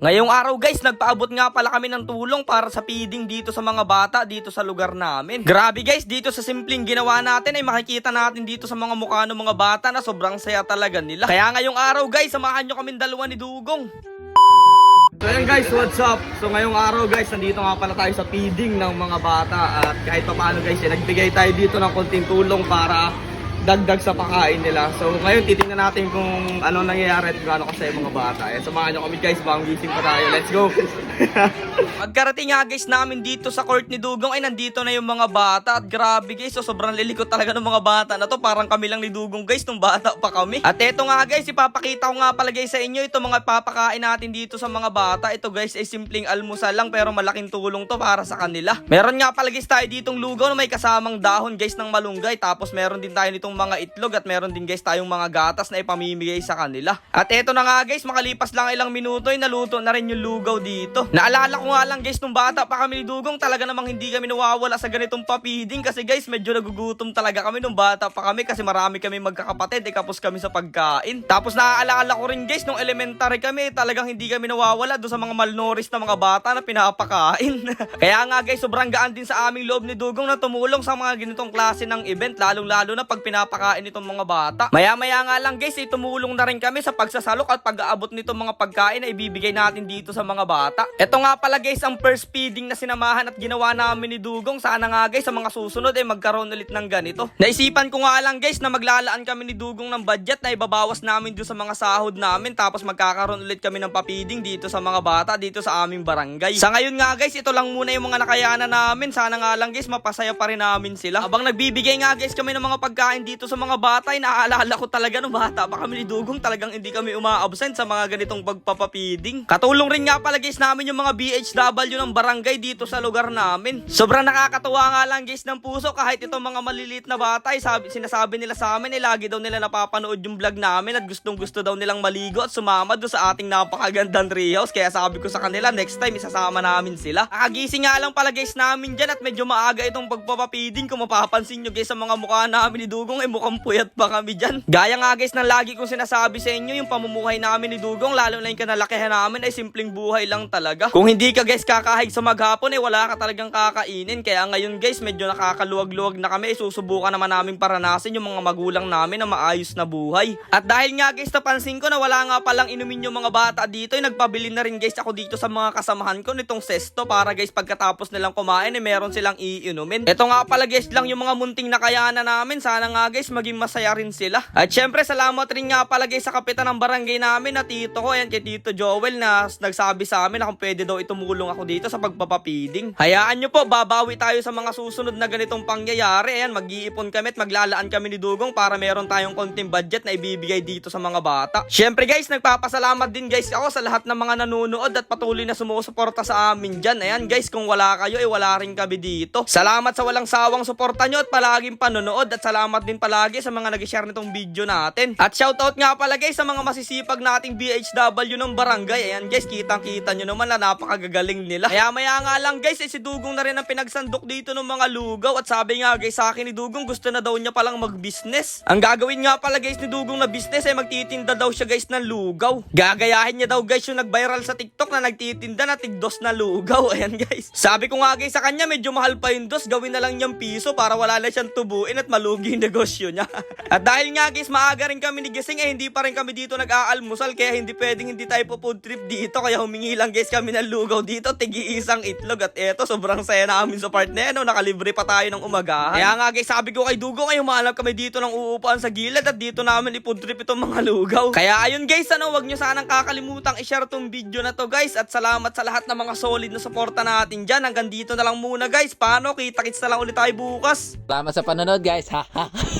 Ngayong araw guys, nagpaabot nga pala kami ng tulong para sa feeding dito sa mga bata dito sa lugar namin. Grabe guys, dito sa simpleng ginawa natin ay makikita natin dito sa mga mukha ng mga bata na sobrang saya talaga nila. Kaya ngayong araw guys, samahan nyo kaming dalawa ni Dugong. So ayan guys, what's up? So ngayong araw guys, nandito nga pala tayo sa feeding ng mga bata at kahit pa paano guys, eh, nagbigay tayo dito ng konting tulong para dagdag sa pakain nila. So ngayon titingnan natin kung ano nangyayari at gaano kasi mga bata. Eh, samahan nyo kami guys, bang gising pa tayo. Let's go! Pagkarating nga guys namin dito sa court ni Dugong ay nandito na yung mga bata at grabe guys, so sobrang lilikot talaga ng mga bata na to. Parang kami lang ni Dugong guys, nung bata pa kami. At eto nga guys, ipapakita ko nga pala guys sa inyo ito mga papakain natin dito sa mga bata. Ito guys ay simpleng almusal lang pero malaking tulong to para sa kanila. Meron nga pala guys tayo ditong lugaw na may kasamang dahon guys ng malunggay. Tapos meron din tayo nitong mga itlog at meron din guys tayong mga gatas na ipamimigay sa kanila. At eto na nga guys, makalipas lang ilang minuto ay naluto na rin yung lugaw dito. Naalala ko nga lang guys nung bata pa kami ni Dugong talaga namang hindi kami nawawala sa ganitong papiding kasi guys medyo nagugutom talaga kami nung bata pa kami kasi marami kami magkakapatid eh kapos kami sa pagkain. Tapos naaalala ko rin guys nung elementary kami talagang hindi kami nawawala doon sa mga malnourished na mga bata na pinapakain. Kaya nga guys sobrang gaan din sa aming loob ni Dugong na tumulong sa mga ganitong klase ng event lalong lalo na pag pinapakain itong mga bata. Maya maya nga lang guys eh, tumulong na rin kami sa pagsasalok at pag-aabot nitong mga pagkain na ibibigay natin dito sa mga bata. Ito nga pala guys ang first feeding na sinamahan at ginawa namin ni Dugong. Sana nga guys sa mga susunod eh magkaroon ulit ng ganito. Naisipan ko nga lang guys na maglalaan kami ni Dugong ng budget na ibabawas namin doon sa mga sahod namin tapos magkakaroon ulit kami ng papiding dito sa mga bata dito sa aming barangay. Sa ngayon nga guys ito lang muna yung mga nakayanan namin. Sana nga lang guys mapasaya pa rin namin sila. Habang nagbibigay nga guys kami ng mga pagkain dito sa mga bata naaalala ko talaga nung bata pa kami ni Dugong talagang hindi kami uma-absent sa mga ganitong pagpapapiding. Katulong rin nga pala guys namin yung mga BHW ng barangay dito sa lugar namin. Sobrang nakakatuwa nga lang guys ng puso kahit itong mga maliliit na bata ay sabi, sinasabi nila sa amin ay lagi daw nila napapanood yung vlog namin at gustong gusto daw nilang maligo at sumama doon sa ating napakagandang treehouse. Kaya sabi ko sa kanila next time isasama namin sila. Nakagising nga lang pala guys namin dyan at medyo maaga itong pagpapapiding kung mapapansin nyo guys sa mga mukha namin ni Dugong ay mukhang puyat pa kami dyan. Gaya nga guys ng lagi kong sinasabi sa inyo yung pamumuhay namin ni Dugong lalo na yung kanalakihan namin ay simpleng buhay lang talaga. Kung hindi ka guys kakahig sa maghapon eh wala ka talagang kakainin. Kaya ngayon guys medyo nakakaluwag-luwag na kami. Susubukan naman namin paranasin yung mga magulang namin na maayos na buhay. At dahil nga guys napansin ko na wala nga palang inumin yung mga bata dito ay nagpabili na rin guys ako dito sa mga kasamahan ko nitong sesto para guys pagkatapos nilang kumain eh meron silang iinumin. Ito nga pala guys lang yung mga munting nakayanan namin. Sana nga guys maging masaya rin sila. At syempre salamat rin nga pala guys sa kapitan ng barangay namin na tito ko. Ayan kay Tito Joel na nagsabi sa amin na kung pwede daw itumulong ako dito sa pagpapapiding. Hayaan nyo po, babawi tayo sa mga susunod na ganitong pangyayari. Ayan, mag-iipon kami at maglalaan kami ni Dugong para meron tayong konting budget na ibibigay dito sa mga bata. Syempre guys, nagpapasalamat din guys ako sa lahat ng mga nanonood at patuloy na sumusuporta sa amin dyan. Ayan guys, kung wala kayo, eh wala rin kami dito. Salamat sa walang sawang suporta nyo at palaging panonood at salamat din palagi sa mga nag-share nitong video natin. At shoutout nga pala guys sa mga masisipag nating BHW ng barangay. Ayan guys, kitang-kita nyo naman na napakagagaling nila. Kaya maya nga lang guys, eh, si Dugong na rin ang pinagsandok dito ng mga lugaw. At sabi nga guys sa akin ni Dugong, gusto na daw niya palang mag-business. Ang gagawin nga pala guys ni Dugong na business ay magtitinda daw siya guys ng lugaw. Gagayahin niya daw guys yung nag-viral sa TikTok na nagtitinda na tigdos na lugaw. Ayan guys. Sabi ko nga guys sa kanya, medyo mahal pa yung dos. Gawin na lang niyang piso para wala na siyang tubuin at malugi yung negosyo niya. at dahil nga guys, maaga rin kami ni Gising eh hindi pa rin kami dito nag-aalmusal kaya hindi pwedeng hindi tayo po food trip dito. Kaya humingi lang guys kami ng lugaw dito. Tigi isang itlog at eto sobrang saya namin sa part na yan. No? Nakalibre pa tayo ng umagahan. Kaya nga guys, sabi ko kay Dugo kayo humanap kami dito ng uupuan sa gilid at dito namin i-food trip itong mga lugaw. Kaya ayun guys, ano, wag nyo sanang kakalimutang i-share tong video na to guys at salamat sa lahat ng mga solid na suporta natin dyan. Hanggang dito na lang muna guys. Paano? Kita-kits na lang ulit tayo bukas. Salamat sa panonood guys. Ha ha.